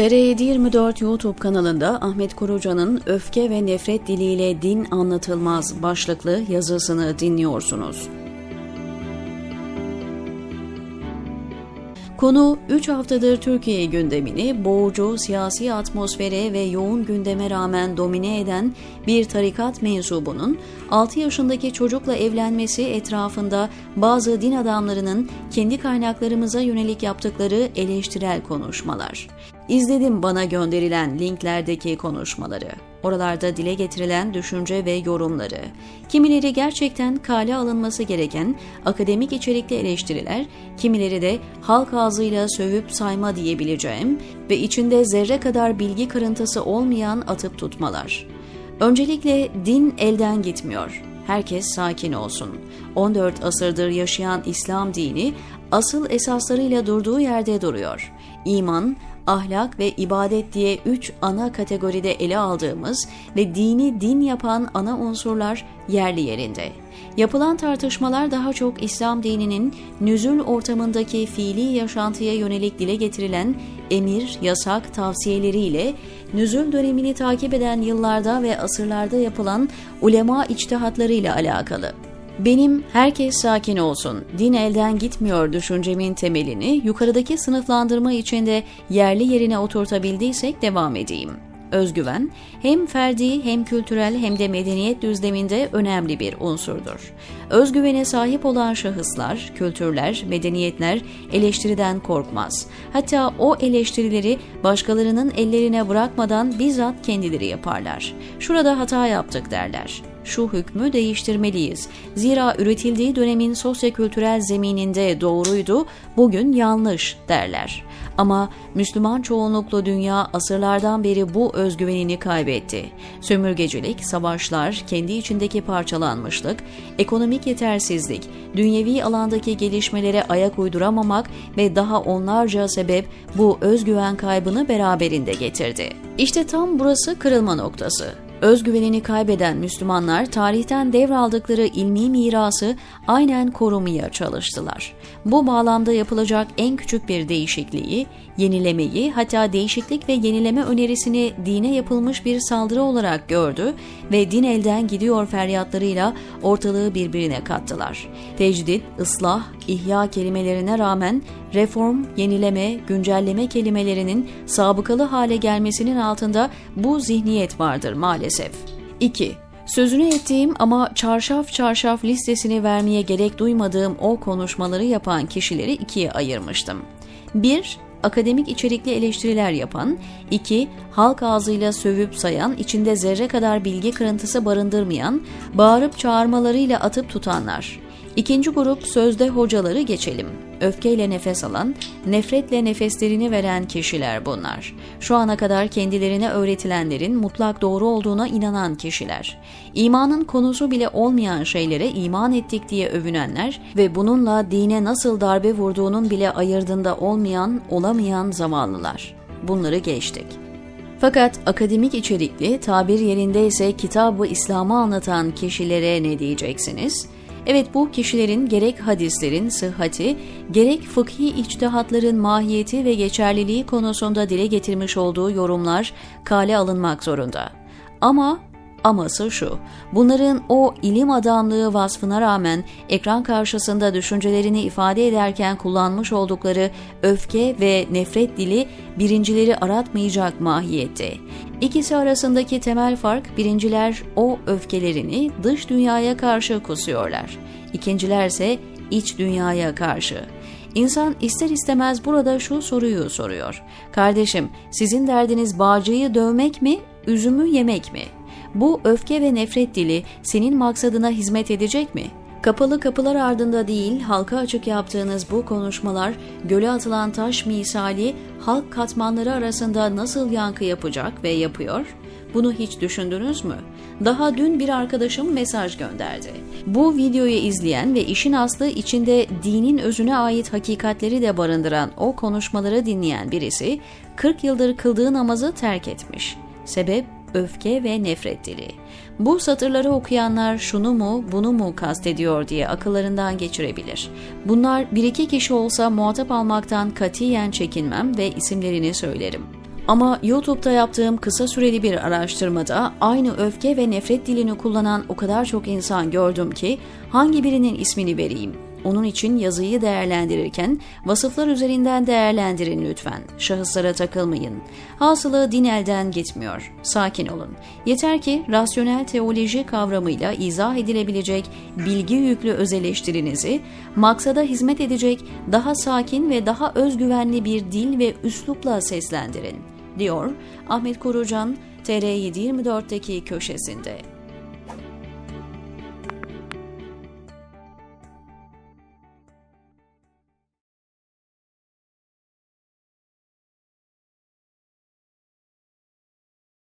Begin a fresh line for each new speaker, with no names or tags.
TR724 YouTube kanalında Ahmet Koruca'nın Öfke ve Nefret Diliyle Din Anlatılmaz başlıklı yazısını dinliyorsunuz. Konu 3 haftadır Türkiye gündemini boğucu siyasi atmosfere ve yoğun gündeme rağmen domine eden bir tarikat mensubunun 6 yaşındaki çocukla evlenmesi etrafında bazı din adamlarının kendi kaynaklarımıza yönelik yaptıkları eleştirel konuşmalar. İzledim bana gönderilen linklerdeki konuşmaları. Oralarda dile getirilen düşünce ve yorumları. Kimileri gerçekten kale alınması gereken akademik içerikli eleştiriler, kimileri de halk ağzıyla sövüp sayma diyebileceğim ve içinde zerre kadar bilgi kırıntısı olmayan atıp tutmalar. Öncelikle din elden gitmiyor. Herkes sakin olsun. 14 asırdır yaşayan İslam dini asıl esaslarıyla durduğu yerde duruyor. İman, ahlak ve ibadet diye üç ana kategoride ele aldığımız ve dini din yapan ana unsurlar yerli yerinde. Yapılan tartışmalar daha çok İslam dininin nüzul ortamındaki fiili yaşantıya yönelik dile getirilen emir, yasak, tavsiyeleriyle nüzul dönemini takip eden yıllarda ve asırlarda yapılan ulema içtihatlarıyla alakalı. Benim herkes sakin olsun, din elden gitmiyor düşüncemin temelini yukarıdaki sınıflandırma içinde yerli yerine oturtabildiysek devam edeyim. Özgüven hem ferdi hem kültürel hem de medeniyet düzleminde önemli bir unsurdur. Özgüvene sahip olan şahıslar, kültürler, medeniyetler eleştiriden korkmaz. Hatta o eleştirileri başkalarının ellerine bırakmadan bizzat kendileri yaparlar. Şurada hata yaptık derler şu hükmü değiştirmeliyiz. Zira üretildiği dönemin sosyokültürel zemininde doğruydu, bugün yanlış derler. Ama Müslüman çoğunluklu dünya asırlardan beri bu özgüvenini kaybetti. Sömürgecilik, savaşlar, kendi içindeki parçalanmışlık, ekonomik yetersizlik, dünyevi alandaki gelişmelere ayak uyduramamak ve daha onlarca sebep bu özgüven kaybını beraberinde getirdi. İşte tam burası kırılma noktası. Özgüvenini kaybeden Müslümanlar tarihten devraldıkları ilmi mirası aynen korumaya çalıştılar. Bu bağlamda yapılacak en küçük bir değişikliği, yenilemeyi hatta değişiklik ve yenileme önerisini dine yapılmış bir saldırı olarak gördü ve din elden gidiyor feryatlarıyla ortalığı birbirine kattılar. Tecdit, ıslah, ihya kelimelerine rağmen reform, yenileme, güncelleme kelimelerinin sabıkalı hale gelmesinin altında bu zihniyet vardır maalesef. 2. Sözünü ettiğim ama çarşaf çarşaf listesini vermeye gerek duymadığım o konuşmaları yapan kişileri ikiye ayırmıştım. 1 akademik içerikli eleştiriler yapan, 2. halk ağzıyla sövüp sayan, içinde zerre kadar bilgi kırıntısı barındırmayan, bağırıp çağırmalarıyla atıp tutanlar. İkinci grup sözde hocaları geçelim. Öfkeyle nefes alan, nefretle nefeslerini veren kişiler bunlar. Şu ana kadar kendilerine öğretilenlerin mutlak doğru olduğuna inanan kişiler. İmanın konusu bile olmayan şeylere iman ettik diye övünenler ve bununla dine nasıl darbe vurduğunun bile ayırdığında olmayan, olamayan zamanlılar. Bunları geçtik. Fakat akademik içerikli, tabir yerindeyse kitabı İslam'ı anlatan kişilere ne diyeceksiniz? Evet bu kişilerin gerek hadislerin sıhhati, gerek fıkhi içtihatların mahiyeti ve geçerliliği konusunda dile getirmiş olduğu yorumlar kale alınmak zorunda. Ama Aması şu, bunların o ilim adamlığı vasfına rağmen ekran karşısında düşüncelerini ifade ederken kullanmış oldukları öfke ve nefret dili birincileri aratmayacak mahiyette. İkisi arasındaki temel fark birinciler o öfkelerini dış dünyaya karşı kusuyorlar. İkincilerse iç dünyaya karşı. İnsan ister istemez burada şu soruyu soruyor. Kardeşim sizin derdiniz bağcıyı dövmek mi, üzümü yemek mi?'' Bu öfke ve nefret dili senin maksadına hizmet edecek mi? Kapalı kapılar ardında değil, halka açık yaptığınız bu konuşmalar göle atılan taş misali halk katmanları arasında nasıl yankı yapacak ve yapıyor? Bunu hiç düşündünüz mü? Daha dün bir arkadaşım mesaj gönderdi. Bu videoyu izleyen ve işin aslı içinde dinin özüne ait hakikatleri de barındıran o konuşmaları dinleyen birisi 40 yıldır kıldığı namazı terk etmiş. Sebep öfke ve nefret dili. Bu satırları okuyanlar şunu mu bunu mu kastediyor diye akıllarından geçirebilir. Bunlar bir iki kişi olsa muhatap almaktan katiyen çekinmem ve isimlerini söylerim. Ama YouTube'da yaptığım kısa süreli bir araştırmada aynı öfke ve nefret dilini kullanan o kadar çok insan gördüm ki hangi birinin ismini vereyim? Onun için yazıyı değerlendirirken vasıflar üzerinden değerlendirin lütfen. Şahıslara takılmayın. Hasılı din elden gitmiyor. Sakin olun. Yeter ki rasyonel teoloji kavramıyla izah edilebilecek bilgi yüklü öz eleştirinizi maksada hizmet edecek daha sakin ve daha özgüvenli bir dil ve üslupla seslendirin, diyor Ahmet Korucan TR724'deki köşesinde.